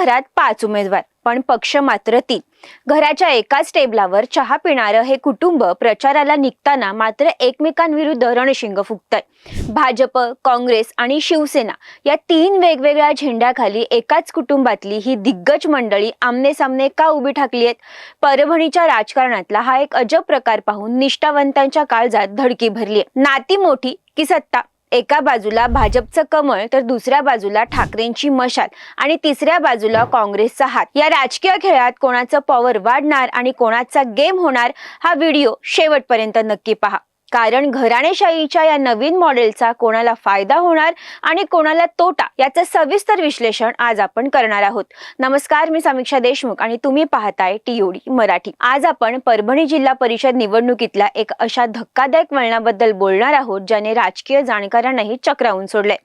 घरात पाच उमेदवार पण पक्ष मात्र तीन. घराच्या एकाच टेबलावर चहा पिणारं हे कुटुंब प्रचाराला निघताना मात्र एकमेकांविरुद्ध रणशिंग फुकतंय. भाजप काँग्रेस आणि शिवसेना या तीन वेगवेगळ्या झेंड्याखाली एकाच कुटुंबातली ही दिग्गज मंडळी आमने सामने का उभी ठाकली आहेत? परभणीच्या राजकारणातला हा एक अजब प्रकार पाहून निष्ठावंतांच्या काळजात धडकी भरली नाती मोठी की सत्ता? एका बाजूला भाजपचं कमळ तर दुसऱ्या बाजूला ठाकरेंची मशाल आणि तिसऱ्या बाजूला काँग्रेसचा हात. या राजकीय खेळात कोणाचं पॉवर वाढणार आणि कोणाचा गेम होणार हा व्हिडिओ शेवटपर्यंत नक्की पहा. कारण घराणेशाहीच्या या नवीन मॉडेलचा कोणाला फायदा होणार आणि कोणाला तोटा याचं सविस्तर विश्लेषण आज आपण करणार आहोत. नमस्कार मी समीक्षा देशमुख आणि तुम्ही पाहताय टीओडी मराठी. आज आपण परभणी जिल्हा परिषद निवडणुकीतल्या एक अशा धक्कादायक वळणाबद्दल बोलणार आहोत ज्याने राजकीय जाणकारांनाही चक्रावून सोडले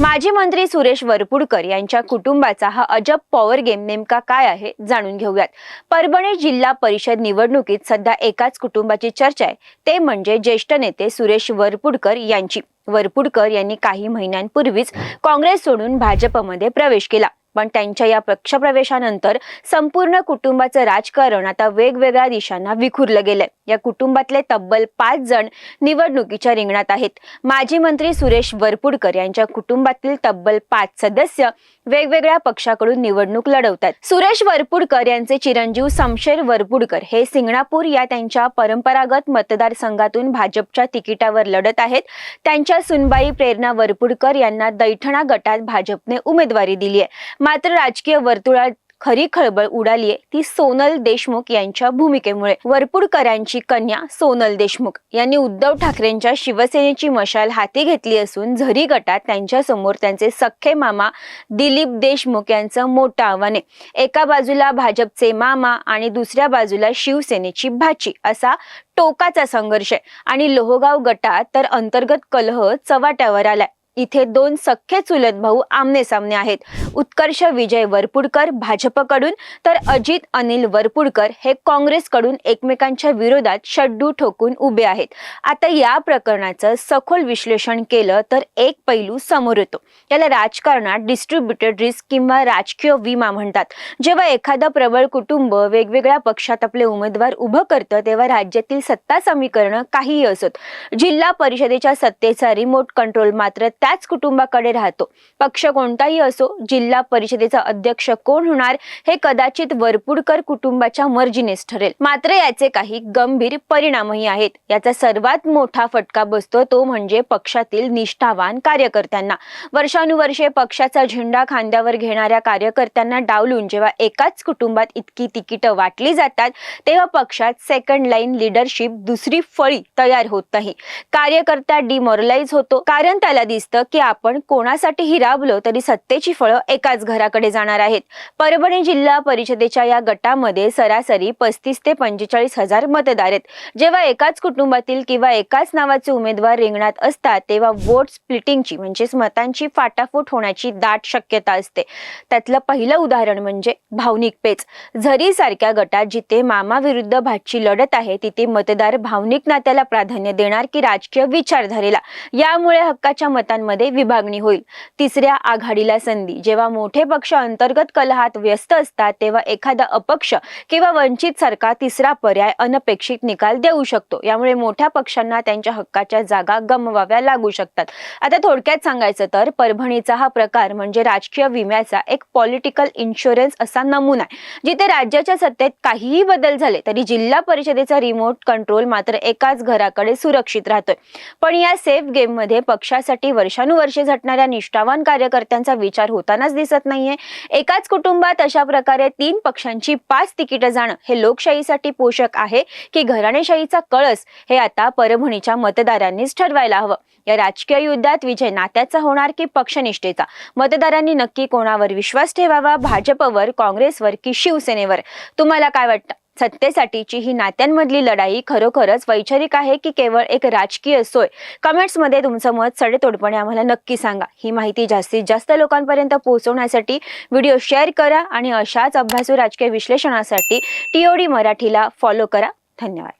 माजी मंत्री सुरेश वरपुडकर यांच्या कुटुंबाचा हा अजब पॉवर गेम नेमका काय आहे जाणून घेऊयात. परभणी जिल्हा परिषद निवडणुकीत सध्या एकाच कुटुंबाची चर्चा आहे. ते म्हणजे ज्येष्ठ नेते सुरेश वरपुडकर यांची. वरपुडकर यांनी काही महिन्यांपूर्वीच काँग्रेस सोडून भाजपमध्ये प्रवेश केला. पण त्यांच्या या पक्षप्रवेशानंतर संपूर्ण कुटुंबाचं राजकारण आता वेगवेगळ्या दिशांना विखुरलं गेलंय. या कुटुंबातले तब्बल पाच जण निवडणुकीच्या रिंगणात आहेत. माजी मंत्री सुरेश वरपुडकर यांच्या कुटुंबातील तब्बल पाच सदस्य वेगवेगळ्या पक्षाकडून निवडणूक लढवतात. सुरेश वरपुडकर यांचे चिरंजीव समशेर वरपुडकर हे सिंगणापूर या त्यांच्या परंपरागत मतदारसंघातून भाजपच्या तिकिटावर लढत आहेत. त्यांच्या सुनबाई प्रेरणा वरपुडकर यांना दैठणा गटात भाजपने उमेदवारी दिली आहे मात्र राजकीय वर्तुळात खरी खळबळ उडालीये ती सोनल देशमुख यांच्या भूमिकेमुळे. वरपुडकरांची कन्या सोनल देशमुख यांनी उद्धव ठाकरेंच्या शिवसेनेची मशाल हाती घेतली असून झरी गटात त्यांच्यासमोर त्यांचे सख्खे मामा दिलीप देशमुख यांचं मोठं आव्हान आहे. एका बाजूला भाजपचे मामा आणि दुसऱ्या बाजूला शिवसेनेची भाची असा टोकाचा संघर्ष आहे. आणि लोहगाव गटात तर अंतर्गत कलह चव्हाट्यावर आलाय. इथे दोन सख्खे चुलत भाऊ आमने सामने आहेत. उत्कर्ष विजय वरपुडकर भाजपकडून तर अजित अनिल वरपुडकर हे काँग्रेसकडून एकमेकांच्या विरोधात शड्डू ठोकून उभे आहेत. आता या प्रकरणाचं सखोल विश्लेषण केलं तर एक पैलू समोर येतो. याला राजकारणात डिस्ट्रीब्युटेड रिस्क किंवा राजकीय विमा म्हणतात. जेव्हा एखादं प्रबळ कुटुंब वेगवेगळ्या पक्षात आपले उमेदवार उभं करतं तेव्हा राज्यातील सत्ता समीकरणं काहीही असत. जिल्हा परिषदेच्या सत्तेचा रिमोट कंट्रोल मात्र त्या त्याच कुटुंबाकडे राहतो. पक्ष कोणताही असो जिल्हा परिषदेचा अध्यक्ष कोण होणार हे कदाचित वरपुडकर कुटुंबाच्या मर्जीनेच ठरेल. मात्र याचे काही गंभीर परिणामही आहेत. याचा सर्वात मोठा फटका बसतो तो म्हणजे पक्षातील निष्ठावान कार्यकर्त्यांना. वर्षानुवर्षे पक्षाचा झेंडा खांद्यावर घेणाऱ्या कार्यकर्त्यांना डावलून जेव्हा एकाच कुटुंबात इतकी तिकीटं वाटली जातात तेव्हा पक्षात सेकंड लाईन लिडरशिप दुसरी फळी तयार होत नाही. कार्यकर्ता डिमॉरलाइज होतो. कारण त्याला दिसतं की आपण कोणासाठीही राबलो तरी सत्तेची फळं एकाच घराकडे जाणार आहेत. परभणी जिल्हा परिषदेच्या या गटामध्ये सरासरी पस्तीस ते पंचेचाळीस हजार मतदार आहेत. जेव्हा एकाच कुटुंबातील किंवा एकाच नावाचे उमेदवार रिंगणात असतात तेव्हा वोट स्प्लिटिंगची म्हणजेच मतांची फाटाफूट होण्याची दाट शक्यता असते. त्यातलं पहिलं उदाहरण म्हणजे भावनिक पेच. झरी सारख्या गटात जिथे मामा विरुद्ध भाची लढत आहे तिथे मतदार भावनिक नात्याला प्राधान्य देणार की राजकीय विचारधारेला? यामुळे हक्काच्या पक्षांमध्ये विभागणी होईल. तिसऱ्या आघाडीला संधी. जेव्हा मोठे पक्ष अंतर्गत कलहात व्यस्त असतात तेव्हा एखादा अपक्ष किंवा वंचित सारखा तिसरा पर्याय अनपेक्षित निकाल देऊ शकतो. यामुळे मोठ्या पक्षांना त्यांच्या हक्काच्या जागा गमवाव्या लागू शकतात. आता थोडक्यात सांगायचं तर परभणीचा हा प्रकार म्हणजे राजकीय विम्याचा एक पॉलिटिकल इन्शुरन्स असा नमुना आहे. जिथे राज्याच्या सत्तेत काहीही बदल झाले तरी जिल्हा परिषदेचा रिमोट कंट्रोल मात्र एकाच घराकडे सुरक्षित राहतोय. पण या सेफ गेममध्ये पक्षासाठी वर्षानुवर्षे झटणाऱ्या निष्ठावान कार्यकर्त्यांचा विचार होतानाच दिसत नाहीये. एकाच कुटुंबात अशा प्रकारे तीन पक्षांची पाच तिकीटं जाणं हे लोकशाहीसाठी पोषक आहे की घराणेशाहीचा कळस हे आता परभणीच्या मतदारांनीच ठरवायला हवं. या राजकीय युद्धात विजय नात्याचा होणार की पक्षनिष्ठेचा? मतदारांनी नक्की कोणावर विश्वास ठेवावा? भाजपवर काँग्रेसवर की शिवसेनेवर? तुम्हाला काय वाटतं? सत्तेसाठीची ही नात्यांमधली लढाई खरोखरच वैचारिक आहे की केवळ एक राजकीय सोय? कमेंट्समध्ये तुमचं मत सडेतोडपणे आम्हाला नक्की सांगा. ही माहिती जास्तीत जास्त लोकांपर्यंत पोहोचवण्यासाठी व्हिडिओ शेअर करा आणि अशाच अभ्यासू राजकीय विश्लेषणासाठी टीओडी मराठीला फॉलो करा. धन्यवाद.